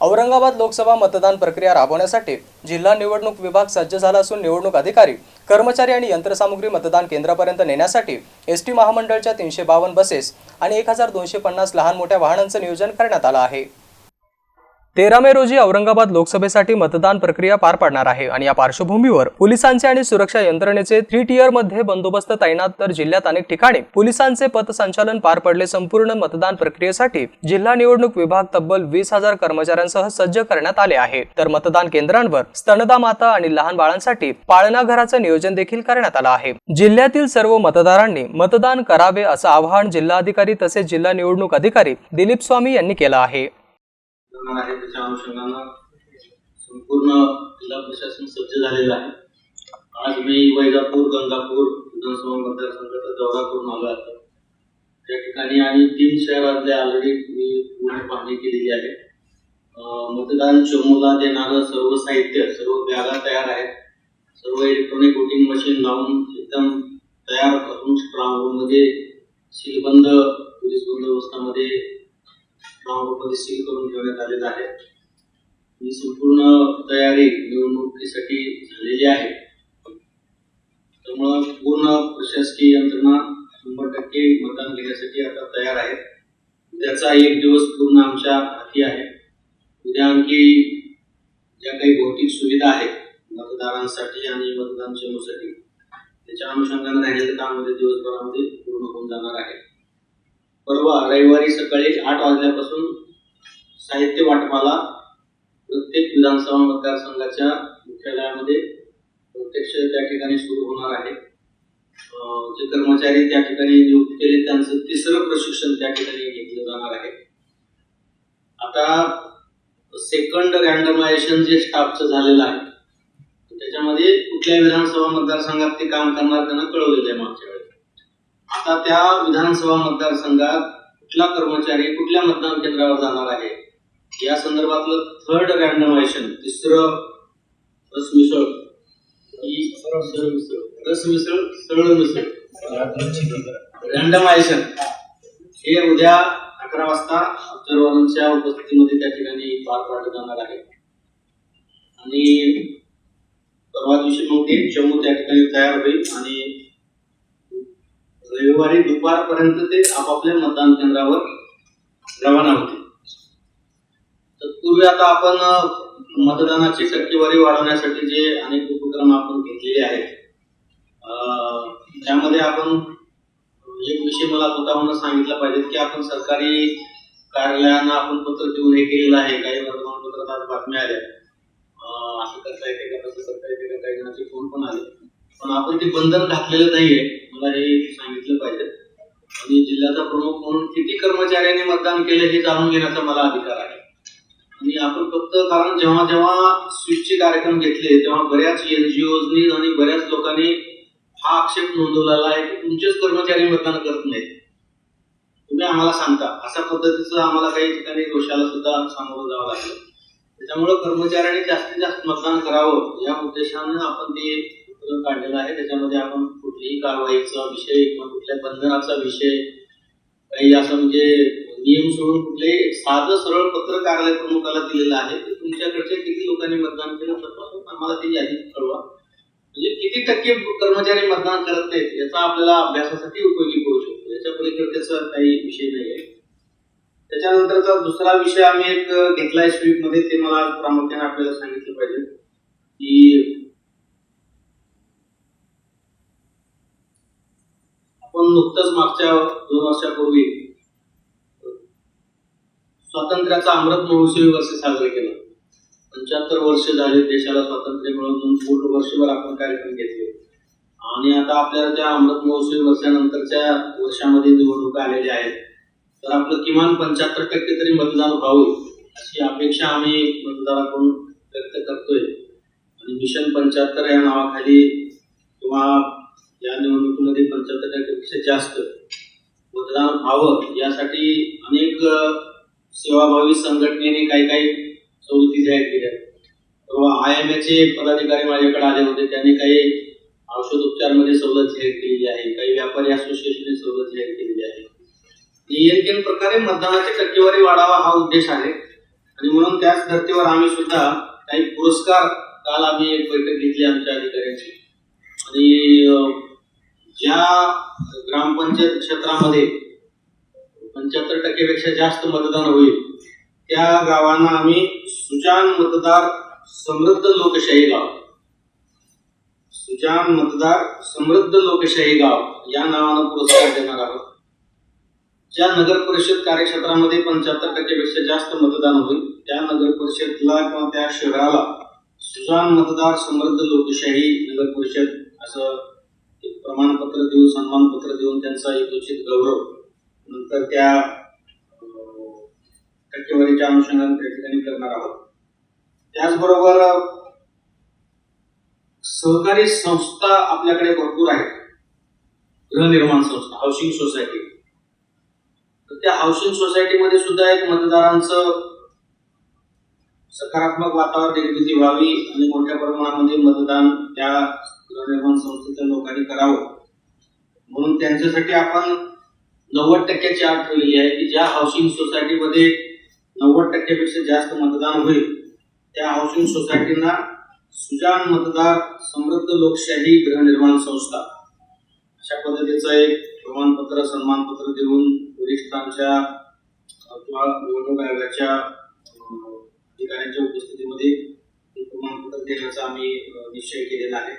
औरंगाबाद लोकसभा मतदान प्रक्रिया राबवण्यासाठी जिल्हा निवडणूक विभाग सज्ज झाला असून निवडणूक अधिकारी कर्मचारी आणि यंत्रसामुग्री मतदान केंद्रापर्यंत नेण्यासाठी एस टी महामंडळच्या तीनशे बावन्न बसेस आणि एक हजार दोनशे पन्नास लहान मोठ्या वाहनांचं नियोजन करण्यात आलं आहे. तेरा मे रोजी औरंगाबाद लोकसभेसाठी मतदान प्रक्रिया पार पाडणार आहे आणि या पार्श्वभूमीवर पोलिसांचे आणि सुरक्षा यंत्रणेचे थ्री टियरमध्ये बंदोबस्त तैनात तर जिल्ह्यात अनेक ठिकाणी पोलिसांचे पथसंचालन पार पडले. संपूर्ण मतदान प्रक्रियेसाठी जिल्हा निवडणूक विभाग तब्बल वीस हजार कर्मचाऱ्यांसह सज्ज करण्यात आले आहे. तर मतदान केंद्रांवर स्तनदा माता आणि लहान बाळांसाठी पाळणा घराचं नियोजन देखील करण्यात आलं आहे. जिल्ह्यातील सर्व मतदारांनी मतदान करावे असं आवाहन जिल्हाधिकारी तसेच जिल्हा निवडणूक अधिकारी दिलीप स्वामी यांनी केलं आहे. करणार आहे त्याच्या अनुषंगानं संपूर्ण जिल्हा प्रशासन सज्ज झालेलं आहे. आज मी वैजापूर गंगापूर विधानसभा मतदारसंघाचा दौरा करून आलो आहे. त्या ठिकाणी आणि तीन शहरातले ऑलरेडी मी पूर्ण पाहणी केलेली आहे. मतदान चमूला देणारं सर्व साहित्य सर्व बॅगा तयार आहेत. सर्व इलेक्ट्रॉनिक वोटिंग मशीन लावून एकदम तयार करून स्ट्रॉंग रूममध्ये सीलबंद पोलीस बंदोबस्तामध्ये मध्ये सील करून ठेवण्यात आलेलं आहे. ही संपूर्ण तयारी निवडणुकीसाठी झालेली आहे. त्यामुळं पूर्ण प्रशासकीय यंत्रणा शंभर टक्के मतदान घेण्यासाठी आता तयार आहे. त्याचा एक दिवस पूर्ण आमच्या हाती आहे. उद्या आणखी ज्या काही भौतिक सुविधा आहेत मतदारांसाठी आणि मतदान चमूसाठी त्याच्या अनुषंगाने राहिलेलं काम दिवसभरामध्ये पूर्ण होऊन जाणार आहे. परवा रविवारी सकाळी आठ वाजल्यापासून साहित्य वाटपाला प्रत्येक विधानसभा मतदारसंघाच्या मुख्यालयामध्ये प्रत्यक्ष त्या ठिकाणी सुरू होणार आहे. जे कर्मचारी त्या ठिकाणी नियुक्त केले त्यांचं तिसरं प्रशिक्षण त्या ठिकाणी घेतलं जाणार आहे. आता सेकंड रँडमायझेशन जे स्टाफचं झालेलं आहे त्याच्यामध्ये कुठल्या विधानसभा मतदारसंघात ते काम करणार त्यांना कळवलेलं आहे मागच्या वेळेस. आता त्या विधानसभा मतदारसंघात कुठला कर्मचारी कुठल्या मतदान केंद्रावर जाणार आहे? या संदर्भातलं थर्ड रँडमायझेशन तिसरं रसमिसळ ही सरळ मिसळ. सरळ मिसळ. रँडमायझेशन हे उद्या अकरा वाजता ऑब्झर्वरांच्या उपस्थितीमध्ये त्या ठिकाणी पार पाडलं जाणार आहे. आणि परवा दिवशी मग ते चमू त्या ठिकाणी तयार होईल आणि रविवारी दुपारपर्यंत ते आपापल्या मतदान केंद्रावर रवाना होते. तत्पूर्वी आता आपण मतदानाची टक्केवारी वाढवण्यासाठी जे अनेक उपक्रम आपण घेतलेले आहेत त्यामध्ये आपण एक विषय मला स्वतःहून सांगितला पाहिजे की आपण सरकारी कार्यालयांना आपण पत्र देऊन हे केलेलं आहे काही वर्तमानपत्रात आज बातम्या आल्या. असं करता येते का तसं करता येते का काही जणांचे फोन पण आले पण आपण ते बंधन घातलेलं नाहीये. मला हे काम मतदान केलं हे जाणून घेण्याचा मला अधिकार आहे. आणि आपण फक्त कारण जेव्हा जेव्हा स्विचचे कार्यक्रम घेतले तेव्हा बऱ्याच एनजीओनी आणि बऱ्याच लोकांनी हा आक्षेप नोंदवलेला आहे की तुमचेच कर्मचारी मतदान करत नाहीत. तुम्ही आम्हाला सांगता. अशा पद्धतीचं आम्हाला काही ठिकाणी दोषाला सुद्धा सामोरं जावं लागलं. त्याच्यामुळं कर्मचाऱ्यांनी जास्तीत जास्त मतदान करावं या उद्देशानं आपण ते काढलेलं आहे. त्याच्यामध्ये आपण कुठलीही कारवाईचा विषय किंवा कुठल्या बंधनाचा विषय काही असं म्हणजे नियम सोडून कुठले साधं सरळ पत्र कार्यालय प्रमुखाला दिलेलं आहे. की तुमच्याकडच्या किती लोकांनी मतदान केलं तपासून आम्हाला ती यादी कळवा. म्हणजे किती टक्के कर्मचारी मतदान करत नाहीत याचा आपल्याला अभ्यासासाठी उपयोगी पडू शकतो. याच्या पलीकडे त्याचा काही विषय नाही आहे त्याच्यानंतरचा दुसरा विषय आम्ही एक घेतलाय स्वीपमध्ये ते मला प्रामुख्याने आपल्याला सांगितलं पाहिजे की आपण नुकतंच मागच्या दोन वर्षापूर्वी स्वातंत्र्याचा अमृत महोत्सवी वर्ष साजरे केला. पंच्याहत्तर वर्ष झाले देशाला स्वातंत्र्य मिळवून पूर्ण वर्षभर आपण कार्यक्रम घेतले. आणि आता आपल्याला त्या अमृत महोत्सवी वर्षानंतरच्या वर्षामध्ये निवडणुका आलेल्या आहेत. तर आपलं किमान पंच्याहत्तर टक्के तरी मतदान व्हावं अशी अपेक्षा आम्ही मतदाराकडून व्यक्त करतोय. आणि मिशन पंच्याहत्तर या नावाखाली किंवा या निवडणुकीमध्ये पंच्याहत्तर टक्केपेक्षा जास्त मतदान व्हावं यासाठी अनेक सेवाभावी संघटनेने काही काही सवलती जाहीर केल्या तेव्हा आय एम एचे पदाधिकारी माझ्याकडे आले होते. त्यांनी काही औषध उपचारमध्ये सवलत जाहीर केलेली आहे. काही व्यापारी असोसिएशनने सवलत जाहीर केलेली आहे. नियंत्रण प्रकारे मतदानाची टक्केवारी वाढावा हा उद्देश आहे. आणि म्हणून त्याच धर्तीवर आम्ही सुद्धा काही पुरस्कार काल आम्ही एक बैठक घेतली आमच्या अधिकाऱ्यांची. आणि ज्या ग्रामपंचायत क्षेत्रामध्ये पंच्याहत्तर टक्केपेक्षा जास्त मतदान होईल. त्या गावांना आम्ही सुजान मतदार समृद्ध लोकशाही गाव. सुजान मतदार समृद्ध लोकशाही गाव. या नावानं पुरस्कार देणार आहोत. ज्या नगर परिषद कार्यक्षेत्रामध्ये पंच्याहत्तर टक्केपेक्षा जास्त मतदान होईल त्या नगर परिषदला किंवा त्या शहराला सुजान मतदार समृद्ध लोकशाही नगर परिषद असं एक प्रमाणपत्र देऊन सन्मानपत्र देऊन त्यांचा एक उचित गौरव नंतर त्या टक्केवारीच्या अनुषंगाने त्या ठिकाणी करणार आहोत. त्याचबरोबर सहकारी संस्था आपल्याकडे भरपूर आहेत. गृहनिर्माण संस्था हाऊसिंग सोसायटी तर त्या हाऊसिंग सोसायटीमध्ये सुद्धा एक मतदारांचं सकारात्मक वातावरण निर्मिती व्हावी आणि मोठ्या प्रमाणामध्ये मतदान त्या गृहनिर्माण संस्थेच्या लोकांनी करावं. म्हणून त्यांच्यासाठी आपण नव्वद टक्क्याची अट ठेवलेली आहे की ज्या हाऊसिंग सोसायटीमध्ये नव्वद टक्क्यापेक्षा जास्त मतदान होईल त्या हाऊसिंग सोसायटींना सुजान मतदार समृद्ध लोकशाही गृहनिर्माण संस्था अशा पद्धतीचं एक प्रमाणपत्र सन्मानपत्र देऊन वरिष्ठांच्या किंवा निवडणूक आयोगाच्या अधिकाऱ्यांच्या उपस्थितीमध्ये प्रमाणपत्र देण्याचा आम्ही निश्चय केलेला आहे.